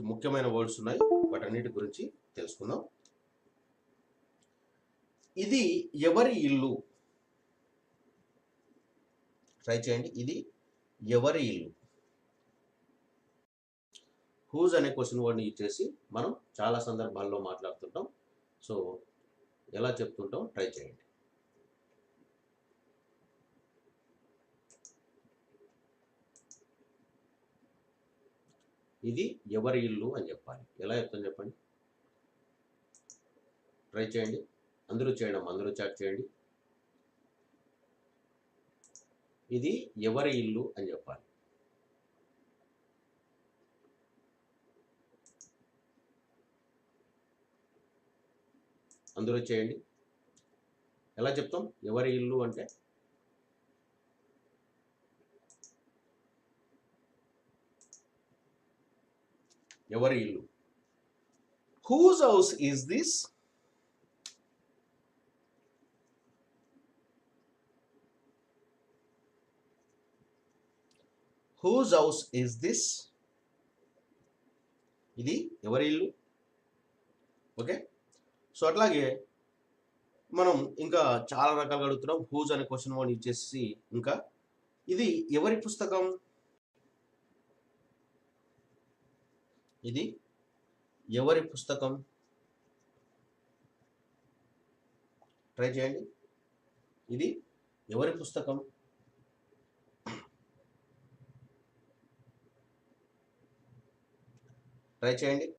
ముఖ్యమైన వర్డ్స్ ఉన్నాయి. వాటన్నిటి గురించి తెలుసుకుందాం. ఇది ఎవరి ఇల్లు? ట్రై చేయండి. ఇది ఎవరి ఇల్లు? హూజ్ అనే క్వశ్చన్ వర్డ్ని యూజ్ చేసి మనం చాలా సందర్భాల్లో మాట్లాడుతుంటాం. సో ఎలా చెప్తుంటాం? ట్రై చేయండి. ఇది ఎవరి ఇల్లు అని చెప్పాలి. ఎలా చెప్తాను చెప్పండి? ట్రై చేయండి. అందరూ చేయడం అందరూ చాట్ చేయండి. ఇది ఎవరి ఇల్లు అని చెప్పాలి. అందరూ చేయండి. ఎలా చెప్తాం? ఎవరి ఇల్లు అంటే ఎవరి ఇల్లు? Whose house is this whose house is this ఇది ఎవరి ఇల్లు? ఓకే సో అట్లాగే మనం ఇంకా చాలా రకాలుగా అడుగుతున్నాం హూజ్ అనే క్వశ్చన్ వన్ ఇచ్చేసి ఇంకా ఇది ఎవరి పుస్తకం? ఇది ఎవరి పుస్తకం? ట్రై చేయండి. ఇది ఎవరి పుస్తకం? ట్రై చేయండి.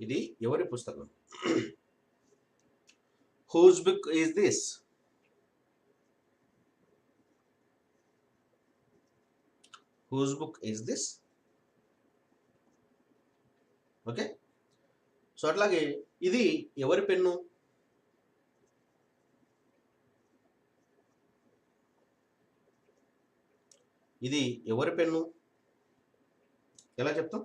ఇది ఎవరి పుస్తకం? Whose book is this whose book is this okay so అట్లాగే ఇది ఎవరి పెన్ను? ఇది ఎవరి పెన్ను? ఎలా చెప్తాం?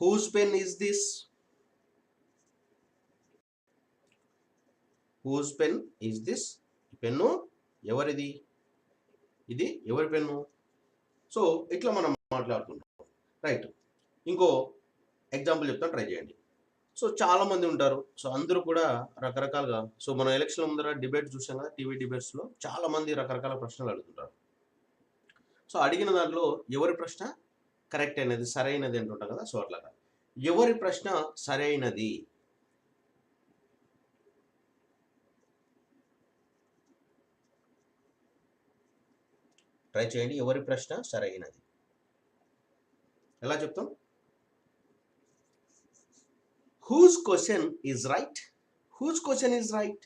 Whose pen is this whose pen is this pen ఎవరిది? ఇది ఎవరి పెన్ను? సో ఇట్లా మనం మాట్లాడుకుంటాం. రైట్. ఇంకో ఎగ్జాంపుల్ చెప్తాను ట్రై చేయండి. సో చాలామంది ఉంటారు. సో అందరూ కూడా రకరకాలుగా సో మనం ఎలక్షన్ ముందర డిబేట్ చూసాం కదా టీవీ డిబేట్స్లో చాలామంది రకరకాల ప్రశ్నలు అడుగుతుంటారు. సో అడిగిన దాంట్లో ఎవరి ప్రశ్న? కరెక్ట్ అయినది సరైనది అంటుంటాం కదా సో అట్లాగా. ఎవరి ప్రశ్న సరైనది? ట్రై చేయండి. ఎవరి ప్రశ్న సరైనది. ఎలా చెప్తాం? Whose question is right whose question is right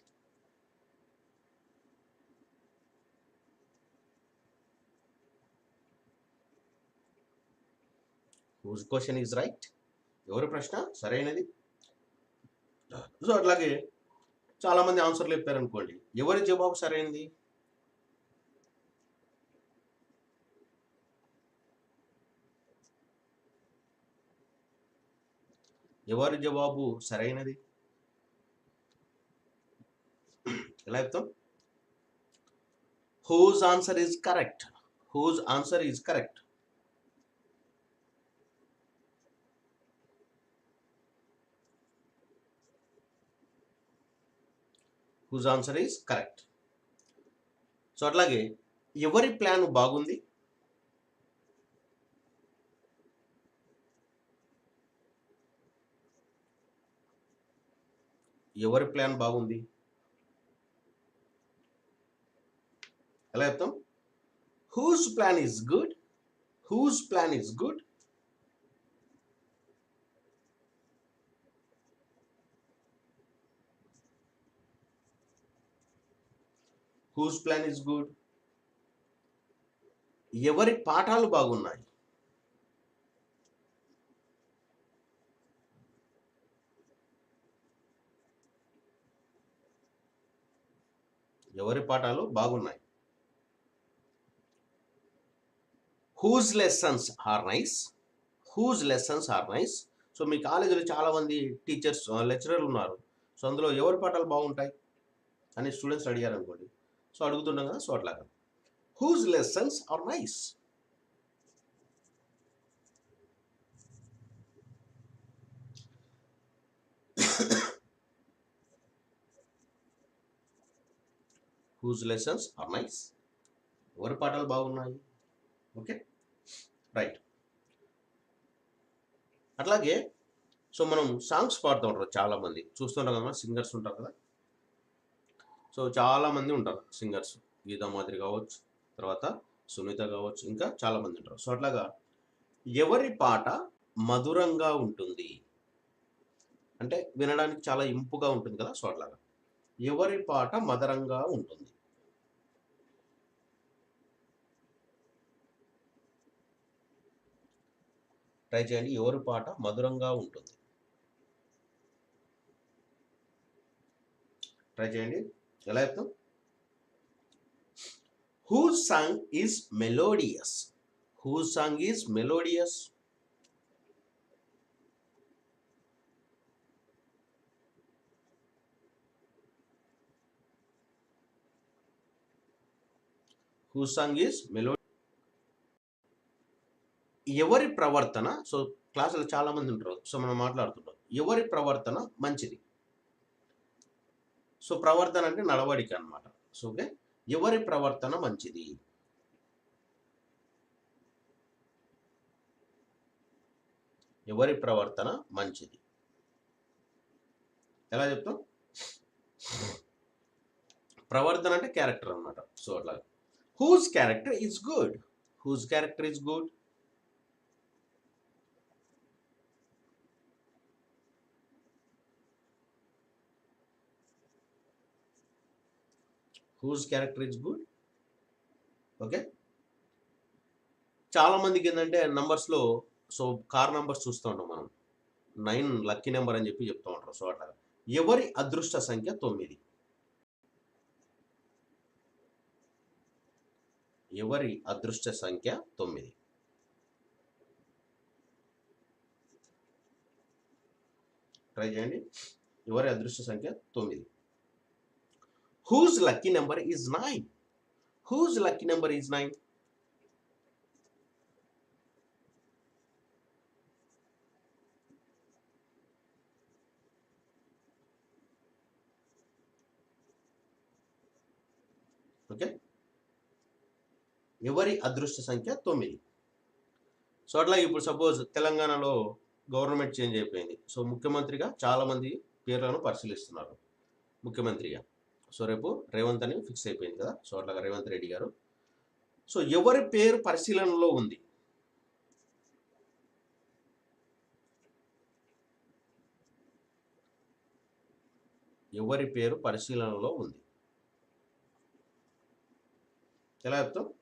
whose question is right ఎవరి ప్రశ్న సరైనది? సో అట్లాగే చాలా మంది ఆన్సర్లు చెప్పారు అనుకోండి ఎవరి జవాబు సరైనది? ఎవరి జవాబు సరైనది? ఎలా చెప్తాం? Whose answer is correct whose answer is correct whose answer is correct so అట్లాగే ఎవరి ప్లాన్ బాగుంది? ఎవరి ప్లాన్ బాగుంది? ఎలా చెప్తాం? Whose plan is good whose plan is good whose plan is good ఎవరి పాఠాలు బాగున్నాయి? ఎవరి పాఠాలు బాగున్నాయి? Whose lessons are nice whose lessons are nice so మీ కాలేజీలో చాలామంది టీచర్స్ లెక్చరర్లు ఉన్నారు. సో అందులో ఎవరి పాఠాలు బాగుంటాయి? అని స్టూడెంట్స్ అడిగారు అనుకోండి సో అడుగుతున్నాం కదా సో అట్లాగా. Whose lessons are nice whose lessons are nice ఎవరి పాటలు బాగున్నాయి? ఓకే రైట్ అట్లాగే సో మనం సాంగ్స్ పాడుతూ ఉంటారు చాలామంది. చూస్తుంటాం కదా సింగర్స్ ఉంటారు కదా. సో చాలామంది ఉంటారు సింగర్స్ గీతా మాదిరి కావచ్చు తర్వాత సునీత కావచ్చు ఇంకా చాలామంది ఉంటారు. సో అట్లాగా ఎవరి పాట మధురంగా ఉంటుంది? అంటే వినడానికి చాలా ఇంపుగా ఉంటుంది కదా సో అట్లాగా. ఎవరి పాట మధురంగా ఉంటుంది? ట్రై చేయండి. ఎవరి పాట మధురంగా ఉంటుంది. ట్రై చేయండి. ఎలా చెప్తాం? Who song is melodious who song is melodious who song is melo ఎవరి ప్రవర్తన సో క్లాసులో చాలా మంది ఉంటారు సో మనం మాట్లాడుతుంటాం. ఎవరి ప్రవర్తన మంచిది? సో ప్రవర్తన అంటే నడవడిక అన్నమాట. So okay? ఎవరి ప్రవర్తన మంచిది? ఎవరి ప్రవర్తన మంచిది? ఎలా చెప్తాం? ప్రవర్తన అంటే క్యారెక్టర్ అన్నమాట. సో అట్లా whose character is good whose character is good whose character is good okay చాలా మందికి ఏంటంటే నంబర్స్లో సో కార్ నంబర్స్ చూస్తూ ఉంటాం మనం. నైన్ లక్కీ నెంబర్ అని చెప్పి చెప్తూ ఉంటారు. సో అట్లా. ఎవరి అదృష్ట సంఖ్య తొమ్మిది? ఎవరి అదృష్ట సంఖ్య తొమ్మిది? ట్రై చేయండి. ఎవరి అదృష్ట సంఖ్య తొమ్మిది? Whose lucky number is 9 whose lucky number is 9 okay ఎవరి అదృష్ట సంఖ్య తొమ్మిది. సో అట్లా ఇప్పుడు సపోజ్ తెలంగాణలో గవర్నమెంట్ చేంజ్ అయిపోయింది. సో ముఖ్యమంత్రిగా చాలామంది పేర్లను పరిశీలిస్తున్నారు. ముఖ్యమంత్రిగా. సో రేపు రేవంత్ అని ఫిక్స్ అయిపోయింది కదా? సో అట్లాగా రేవంత్ రెడ్డి గారు. సో ఎవరి పేరు పరిశీలనలో ఉంది? ఎవరి పేరు పరిశీలనలో ఉంది? ఎలా చెప్తాం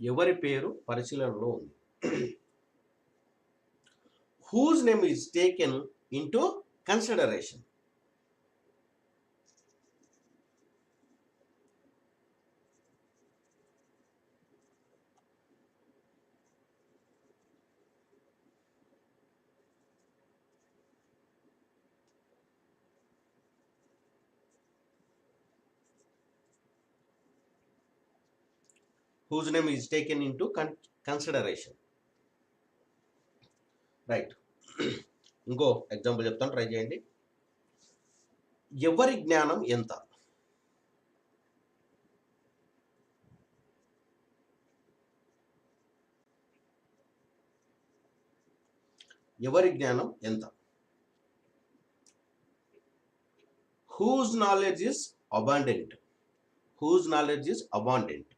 ఎవరి పేరు పరిశీలనలో ఉంది? Whose name is taken into consideration whose name is taken into con- consideration. Right ఇంకో ఎగ్జాంపుల్ చెప్తాను ట్రై చేయండి. ఎవరి జ్ఞానం ఎంత? ఎవరి జ్ఞానం ఎంత? Whose knowledge is abundant whose knowledge is abundant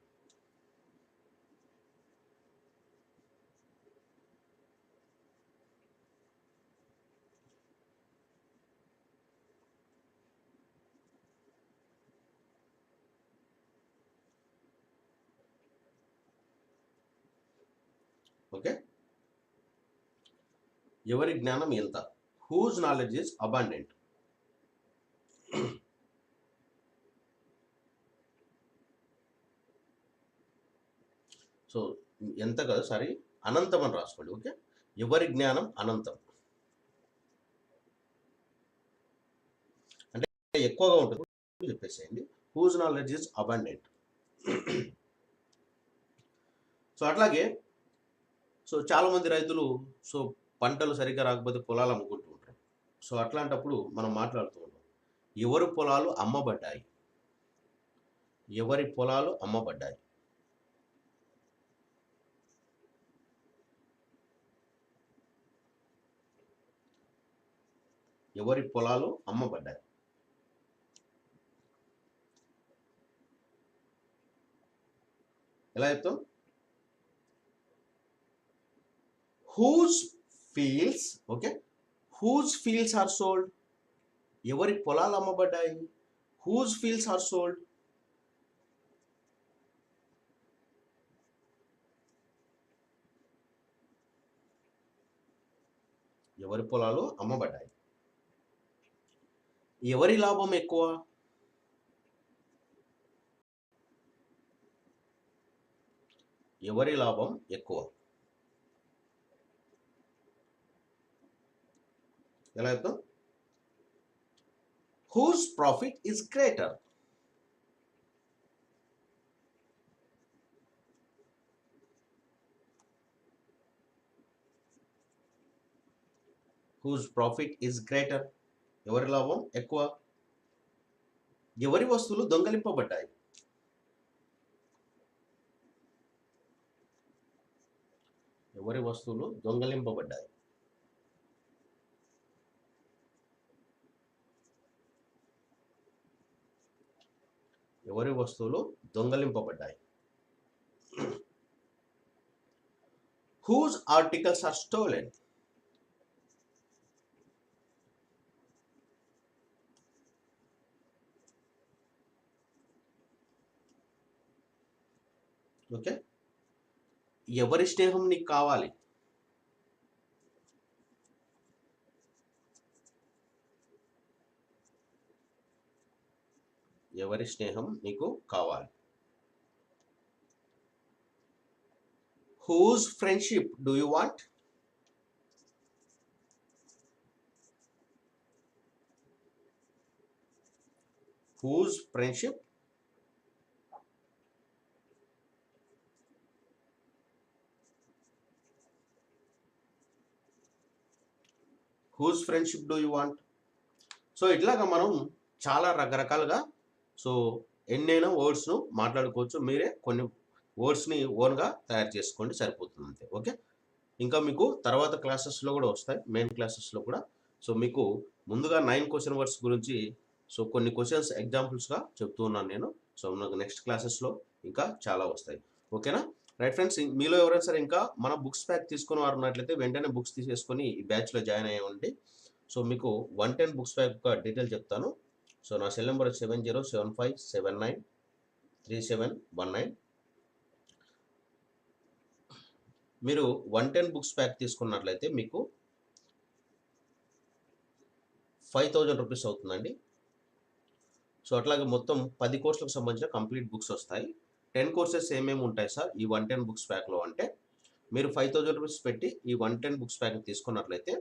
okay? ఎవరి జ్ఞానం ఎంత? Whose knowledge is abundant so ఎంత కాదు సారీ అనంతం అని రాసుకోండి ఓకే? ఎవరి జ్ఞానం అనంతం? అంటే ఎక్కువగా ఉంటుంది చెప్పేసేయండి. Whose knowledge is abundant so అట్లాగే సో చాలామంది రైతులు సో పంటలు సరిగ్గా రాకపోతే పొలాలు అమ్ముకుంటూ ఉంటారు. సో అట్లాంటప్పుడు మనం మాట్లాడుతూ ఉంటాం ఎవరి పొలాలు అమ్మబడ్డాయి? ఎవరి పొలాలు అమ్మబడ్డాయి? ఎవరి పొలాలు అమ్మబడ్డాయి? ఎలా చెప్తాం? Whose fields okay whose fields are sold ఎవరి పొలాలు అమ్మబడ్డాయి? హూజ్ ఫీల్డ్స్ ఆర్ సోల్డ్ ఎవరి పొలాలు అమ్మబడ్డాయి? ఎవరి లాభం ఎక్కువ? ఎవరి లాభం ఎక్కువ? ఎలా చెప్తాం? Whose profit is greater whose profit is greater ఎవరి లాభం ఎక్కువ? ఎవరి వస్తువులు దొంగలింపబడ్డాయి? ఎవరి వస్తువులు దొంగలింపబడ్డాయి? ఎవరి వస్తువులు దొంగలింపబడ్డాయి? Whose articles are stolen okay ఎవరి స్నేహం నీకు కావాలి? ఎవరి స్నేహం నీకు కావాలి? Whose friendship do you want whose friendship whose friendship do you want so ఇట్లాగా మనం చాలా రకరకాలుగా సో ఎన్నైనా వర్డ్స్ను మాట్లాడుకోవచ్చు. మీరే కొన్ని వర్డ్స్ని ఓన్గా తయారు చేసుకోండి సరిపోతుంది అంతే. ఓకే? ఇంకా మీకు తర్వాత క్లాసెస్లో కూడా వస్తాయి మెయిన్ క్లాసెస్లో కూడా. సో మీకు ముందుగా నైన్ క్వశ్చన్ వర్డ్స్ గురించి సో కొన్ని క్వశ్చన్స్ ఎగ్జాంపుల్స్గా చెప్తూ ఉన్నాను నేను. సో నాకు నెక్స్ట్ క్లాసెస్లో ఇంకా చాలా వస్తాయి. ఓకేనా? రైట్ ఫ్రెండ్స్ మీలో ఎవరైనా సరే ఇంకా మన బుక్స్ ప్యాక్ తీసుకుని వారు ఉన్నట్లయితే వెంటనే బుక్స్ తీసేసుకొని ఈ బ్యాచ్లో జాయిన్ అయ్యండి. సో మీకు వన్ టెన్ బుక్స్ ప్యాక్ యొక్క డీటెయిల్ చెప్తాను. సో నా cell number seven zero seven five seven nine three seven one nine. మీరు వన్ టెన్ బుక్స్ ప్యాక్ తీసుకున్నట్లయితే మీకు ఫైవ్ థౌజండ్ రూపీస్ అవుతుందండి. సో అట్లాగే మొత్తం పది కోర్సులకు సంబంధించిన కంప్లీట్ బుక్స్ వస్తాయి. టెన్ కోర్సెస్ ఏమేమి ఉంటాయి సార్ ఈ వన్ టెన్ బుక్స్ ప్యాక్లో అంటే? మీరు ఫైవ్ థౌజండ్ రూపీస్ పెట్టి ఈ వన్ టెన్ బుక్స్ ప్యాక్ తీసుకున్నట్లయితే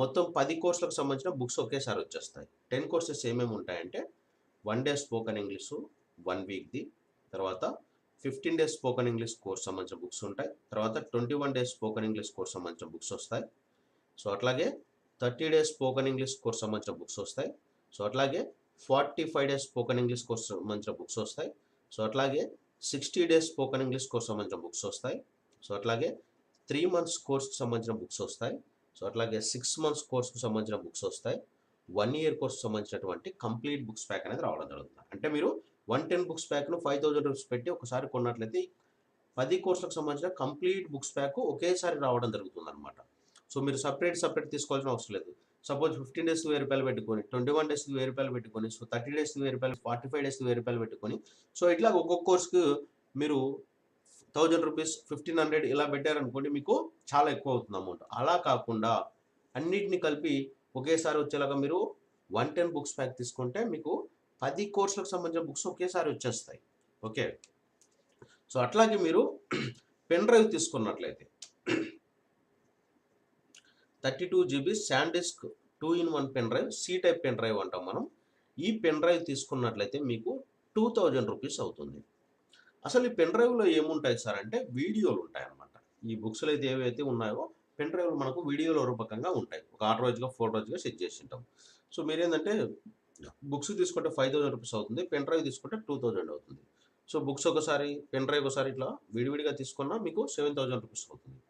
మొత్తం పది కోర్సులకు సంబంధించిన బుక్స్ ఒకేసారి వచ్చేస్తాయి. టెన్ కోర్సెస్ ఏమేమి ఉంటాయంటే one day spoken English one వీక్ది తర్వాత fifteen days spoken English course సంబంధించిన బుక్స్ ఉంటాయి తర్వాత twenty one days spoken English course సంబంధించిన బుక్స్ వస్తాయి. సో అట్లాగే thirty days spoken English course సంబంధించిన బుక్స్ వస్తాయి. సో అట్లాగే forty five days spoken English course సంబంధించిన బుక్స్ వస్తాయి. సో అట్లాగే sixty days spoken English course సంబంధించిన బుక్స్ వస్తాయి. సో అట్లాగే త్రీ మంత్స్ కోర్స్కి సంబంధించిన బుక్స్ వస్తాయి. సో అట్లాగే సిక్స్ మంత్స్ కోర్స్కు సంబంధించిన బుక్స్ వస్తాయి. వన్ ఇయర్ కోర్స్ సంబంధించినటువంటి కంప్లీట్ బుక్స్ ప్యాక్ అనేది రావడం జరుగుతుంది. అంటే మీరు వన్ టెన్ బుక్స్ ప్యాక్ను ఫైవ్ థౌజండ్ రూపీస్ పెట్టి ఒకసారి కొన్నట్లయితే పది కోర్సులకు సంబంధించిన కంప్లీట్ బుక్స్ ప్యాక్ ఒకేసారి రావడం జరుగుతుంది అనమాట సో మీరు సపరేట్ సపరేట్ తీసుకోవాల్సిన అవసరం లేదు. సపోజ్ ఫిఫ్టీన్ డేస్ వెయ్యి రూపాయలు పెట్టుకొని ట్వంటీ వన్ డేస్ వెయ్యి రూపాయలు పెట్టుకొని సో థర్టీ డేస్ వెయ్యి రూపాయలు ఫార్టీ ఫైవ్ డేస్ వెయ్యి రూపాయలు పెట్టుకొని సో ఇట్లా ఒక్కొక్క కోర్స్కి మీరు థౌజండ్ రూపీస్ ఫిఫ్టీన్ హండ్రెడ్ ఇలా పెట్టారనుకోండి మీకు చాలా ఎక్కువ అవుతుంది అమౌంట్ అలా కాకుండా అన్నిటిని కలిపి ఒకేసారి వచ్చేలాగా మీరు వన్ టెన్ బుక్స్ ప్యాక్ తీసుకుంటే మీకు పది కోర్సులకు సంబంధించిన బుక్స్ ఒకేసారి వచ్చేస్తాయి. ఓకే? సో అట్లాగే మీరు పెన్ డ్రైవ్ తీసుకున్నట్లయితే thirty two GB SanDisk two in one pen drive C type pen drive అంటాం మనం. ఈ పెన్ డ్రైవ్ తీసుకున్నట్లయితే మీకు టూ థౌజండ్ రూపీస్ అవుతుంది. అసలు ఈ పెన్ డ్రైవ్లో ఏముంటాయి సార్? అంటే వీడియోలు ఉంటాయి అన్నమాట ఈ బుక్స్లో అయితే ఏవైతే ఉన్నాయో పెన్ డ్రైవ్లు మనకు వీడియోల రూపకంగా ఉంటాయి. ఒక ఆరు రోజుగా ఫోర్ రోజుగా సెట్ చేసి ఉంటాం సో మీరేంటంటే బుక్స్ తీసుకుంటే ఫైవ్ థౌసండ్ రూపీస్ అవుతుంది పెన్ డ్రైవ్ తీసుకుంటే టూ థౌజండ్ అవుతుంది. సో బుక్స్ ఒకసారి పెన్ డ్రైవ్ ఒకసారి ఇట్లా విడివిడిగా తీసుకున్నా మీకు సెవెన్ థౌసండ్ రూపీస్ అవుతుంది.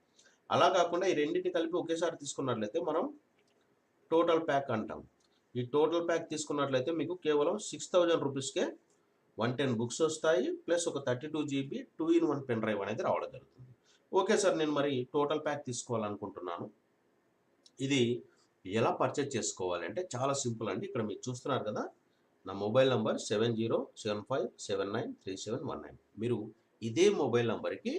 అలా కాకుండా ఈ రెండింటిని కలిపి ఒకేసారి తీసుకున్నట్లయితే మనం టోటల్ ప్యాక్ అంటాం. ఈ టోటల్ ప్యాక్ తీసుకున్నట్లయితే మీకు కేవలం సిక్స్ థౌజండ్ రూపీస్కే వన్ టెన్ బుక్స్ వస్తాయి ప్లస్ ఒక thirty two GB two in one pen drive అనేది రావడం జరుగుతుంది. ఓకే సార్ నేను మరి టోటల్ ప్యాక్ తీసుకోవాలనుకుంటున్నాను. ఇది ఎలా పర్చేజ్ చేసుకోవాలంటే చాలా సింపుల్ అండి. ఇక్కడ మీరు చూస్తున్నారు కదా నా mobile number seven zero seven five seven nine three seven one nine. మీరు ఇదే మొబైల్ నంబర్కి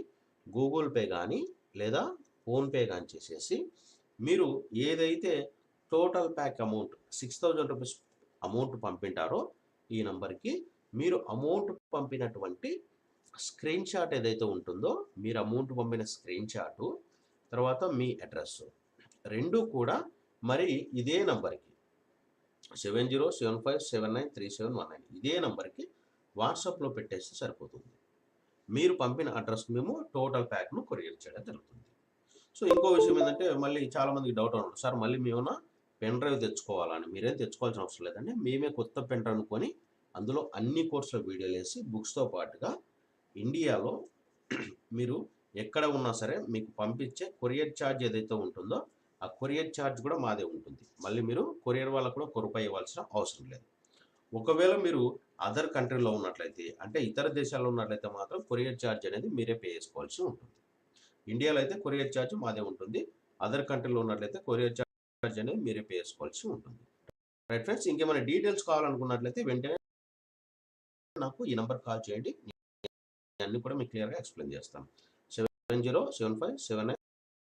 గూగుల్ పే కానీ లేదా ఫోన్పే కానీ చేసేసి మీరు ఏదైతే total pack amount six thousand rupees amount పంపింటారో ఈ నంబర్కి మీరు అమౌంట్ పంపినటువంటి స్క్రీన్ షాట్ ఏదైతే ఉంటుందో మీరు అమౌంట్ పంపిన స్క్రీన్ షాటు తర్వాత మీ అడ్రస్ రెండు కూడా మరి ఇదే నంబర్కి. Seven zero seven five seven nine three seven one nine ఇదే నంబర్కి వాట్సాప్లో పెట్టేస్తే సరిపోతుంది. మీరు పంపిన అడ్రస్ మేము టోటల్ ప్యాక్ను కొరియర్ చేయడం జరుగుతుంది. సో ఇంకో విషయం ఏంటంటే మళ్ళీ చాలామందికి డౌట్ ఉంటుంది సార్ మళ్ళీ మేమన్నా పెన్ డ్రైవ్ తెచ్చుకోవాలని మీరేం తెచ్చుకోవాల్సిన అవసరం లేదండి. మేమే కొత్త పెన్ డ్రైవ్ కొని అందులో అన్ని కోర్సుల వీడియోలు వేసి బుక్స్తో పాటుగా ఇండియాలో మీరు ఎక్కడ ఉన్నా సరే మీకు పంపించే కొరియర్ ఛార్జ్ ఏదైతే ఉంటుందో ఆ కొరియర్ ఛార్జ్ కూడా మాదే ఉంటుంది. మళ్ళీ మీరు కొరియర్ వాళ్ళకు కూడా కొరపై ఇవ్వాల్సిన అవసరం లేదు. ఒకవేళ మీరు అదర్ కంట్రీలో ఉన్నట్లయితే అంటే ఇతర దేశాల్లో ఉన్నట్లయితే మాత్రం కొరియర్ ఛార్జ్ అనేది మీరే పే చేసుకోవాల్సి ఉంటుంది. ఇండియాలో అయితే కొరియర్ ఛార్జ్ మాదే ఉంటుంది. అదర్ కంట్రీలో ఉన్నట్లయితే కొరియర్ ఛార్జ్ అనేది మీరే పే చేసుకోవాల్సి ఉంటుంది. రైట్ ఫ్రెండ్స్ ఇంకేమైనా డీటెయిల్స్ కావాలనుకున్నట్లయితే వెంటనే నాకు ఈ నెంబర్ కాల్ చేయండి. అన్ని కూడా మీకు క్లియర్గా ఎక్స్ప్లెయిన్ చేస్తాను. Seven zero seven five seven